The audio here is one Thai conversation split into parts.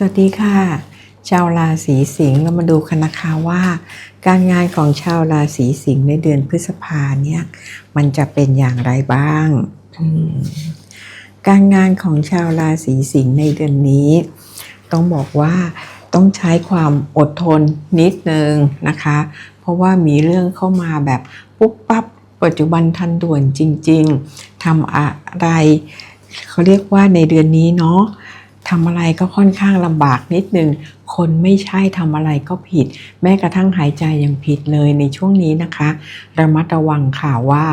สวัสดีค่ะ ชาวราศีสิงห์เรามาดูกันนะคะว่า การงานของชาวราศีสิงห์ในเดือนพฤษภาเนี่ยมันจะเป็นอย่างไรบ้างอืมการงานของชาวราศีสิงห์ในเดือนนี้ ต้องบอกว่าต้องใช้ความอดทนนิดนึงนะคะ เพราะว่ามีเรื่องเข้ามาแบบปุ๊บปั๊บปัจจุบันทันด่วนจริง ๆทำอะไรเขาเรียกว่าในเดือนนี้เนาะ ทำอะไรก็ค่อนข้างลำบากนิดนึง คนไม่ใช่ทำอะไรก็ผิด แม้กระทั่งหายใจยังผิดเลยในช่วงนี้นะคะ ระมัดระวังค่ะว่า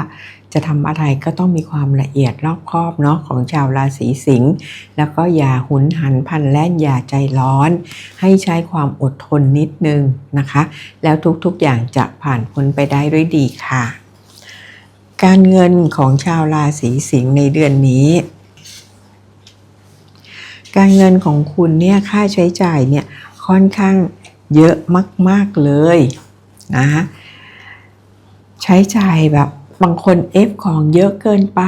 จะทำอะไรก็ต้องมีความละเอียดรอบคอบเนาะของชาวราศีสิงห์แล้วก็อย่าหุนหันพันแล่นอย่าใจร้อน ให้ใช้ความอดทนนิดนึงนะคะ แล้วทุกๆอย่างจะผ่านพ้นไปได้ด้วยดีค่ะ การเงินของชาวราศีสิงห์ในเดือนนี้ การเงินของคุณเนี่ยค่าใช้จ่ายเนี่ยค่อนข้างเยอะมาก ๆเลยนะใช้จ่ายแบบบางคนเอฟของเยอะเกินไป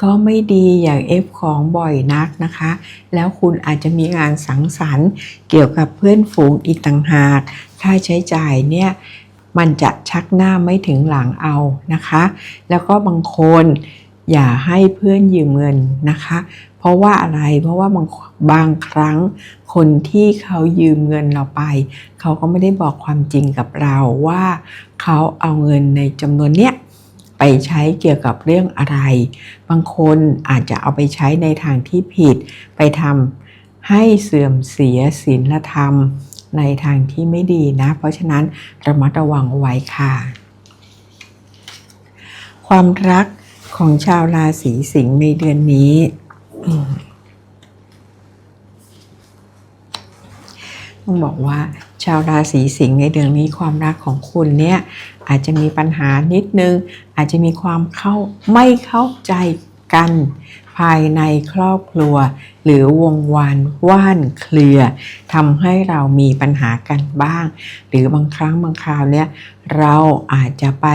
ก็ไม่ดีอย่างเอฟของบ่อยนักนะคะ แล้วคุณอาจจะมีงานสังสรรค์เกี่ยวกับเพื่อนฝูงอีกต่างหาก ค่าใช้จ่ายเนี่ยมันจะชักหน้าไม่ถึงหลังเอานะคะ แล้วก็บางคน อย่าให้เพื่อนยืมเงินนะคะ เพราะว่าอะไรเพราะว่าบางบางครั้งคนที่เขายืมเงินเราไป เขาก็ไม่ได้บอกความจริงกับเราว่าเขาเอาเงินในจำนวนเนี้ยไปใช้เกี่ยวกับเรื่องอะไร บางคนอาจจะเอาไปใช้ในทางที่ผิด ไปทำให้เสื่อมเสียศีลธรรมในทางที่ไม่ดีนะ เพราะฉะนั้นระมัดระวังไว้ค่ะ ความรัก ของชาวราศีสิงห์ในเดือนนี้ ต้องบอกว่าชาวราศีสิงห์ในเดือนนี้ความรักของคุณเนี่ยอาจจะมีปัญหานิดนึง อาจจะมีความเข้าไม่เข้าใจกันภายในครอบครัว หรือวงวานว่านเคลือทำให้เรามีปัญหากันบ้าง หรือบางครั้งบางคราวเนี่ยเราอาจจะไป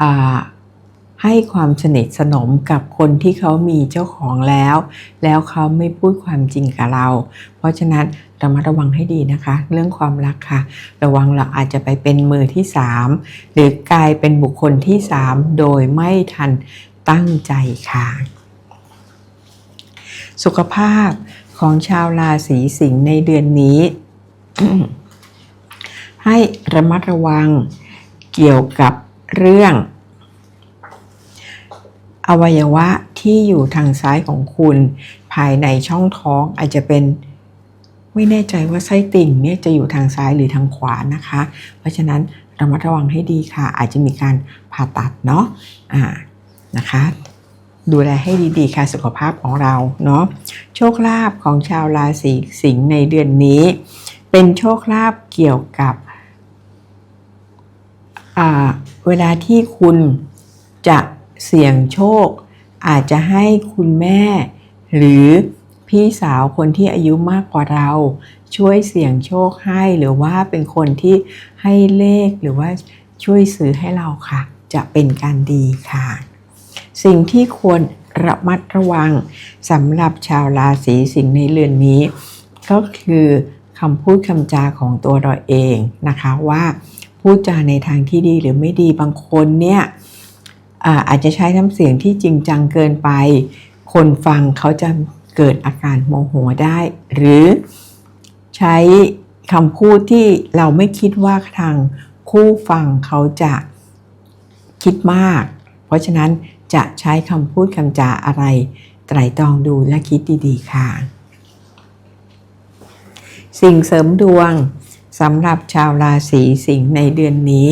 อ่า ให้ความสนิทสนมกับคนที่เขามีเจ้าของแล้ว แล้วเขาไม่พูดความจริงกับเรา เพราะฉะนั้นระมัดระวังให้ดีนะคะ เรื่องความรักค่ะ ระวังเราอาจจะไปเป็นมือที่ 3 หรือกลายเป็นบุคคลที่ 3 โดยไม่ทันตั้งใจค่ะ สุขภาพของชาวราศีสิงห์ในเดือนนี้ ให้ระมัดระวังเกี่ยวกับเรื่อง อวัยวะที่อยู่ทางซ้ายของคุณ ภายในช่องท้องอาจจะเป็นไม่แน่ใจว่าไส้ติ่งเนี่ยจะอยู่ทางซ้ายหรือทางขวานะคะ เพราะฉะนั้นระมัดระวังให้ดีค่ะ อาจจะมีการผ่าตัดเนาะอ่านะคะ ดูแลให้ดีๆค่ะสุขภาพของเราเนาะโชคลาภของชาวราศีสิงห์ในเดือนนี้ เป็นโชคลาภเกี่ยวกับเวลาที่คุณจะ เสี่ยงโชค อาจจะให้คุณแม่ หรือพี่สาวคนที่อายุมากกว่าเรา ช่วยเสี่ยงโชคให้หรือว่าเป็นคนที่ให้เลขหรือว่าช่วยซื้อให้เราค่ะ จะเป็นการดีค่ะ สิ่งที่ควรระมัดระวังสำหรับชาวราศีสิงห์ในเรือนนี้ ก็คือคำพูดคำจาของตัวเราเองนะคะว่าพูดจาในทางที่ดีหรือไม่ดีบางคนเนี่ย อาอาจจะใช้น้ำเสียงที่จริงจังเกินไป คนฟังเขาจะเกิดอาการโมโหได้ หรือใช้คำพูดที่เราไม่คิดว่าทางคู่ฟังเขาจะคิดมาก เพราะฉะนั้นจะใช้คำพูดคำจาอะไร ไตร่ตรองดูและคิดดีๆค่ะ สิ่งเสริมดวงสำหรับชาวราศีสิงห์ในเดือนนี้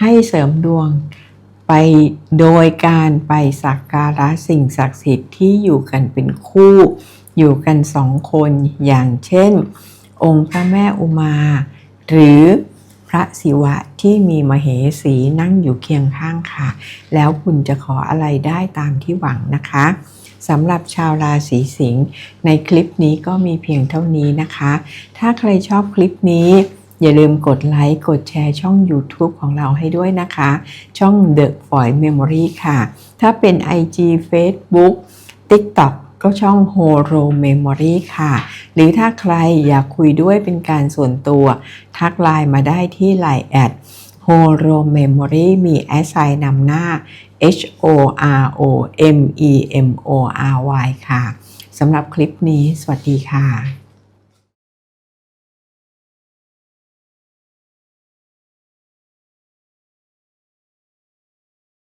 ให้เสริมดวง ไปโดยการไปสักการะสิ่งศักดิ์สิทธิ์ที่อยู่กันเป็นคู่ อยู่กันสองคนอย่างเช่น องค์พระแม่อุมา หรือพระศิวะที่มีมเหสีนั่งอยู่เคียงข้างค่ะ แล้วคุณจะขออะไรได้ตามที่หวังนะคะสำหรับชาวราศีสิงห์ในคลิปนี้ก็มีเพียงเท่านี้นะคะ ถ้าใครชอบคลิปนี้ อย่าลืมกดไลค์ กดแชร์ช่อง YouTube ของเราให้ด้วยนะคะ ช่อง The f o y Memory ค่ะ ถ้าเป็น IG Facebook TikTok ก็ช่อง Horo Memory ค่ะ หรือถ้าใครอยากคุยด้วยเป็นการส่วนตัว ทักไลน์มาได้ที่ไลน์แอด Horo Memory มีแอสไซน์นำหน้า H O R O M E M O R Y ค่ะ สำหรับคลิปนี้ สวัสดีค่ะ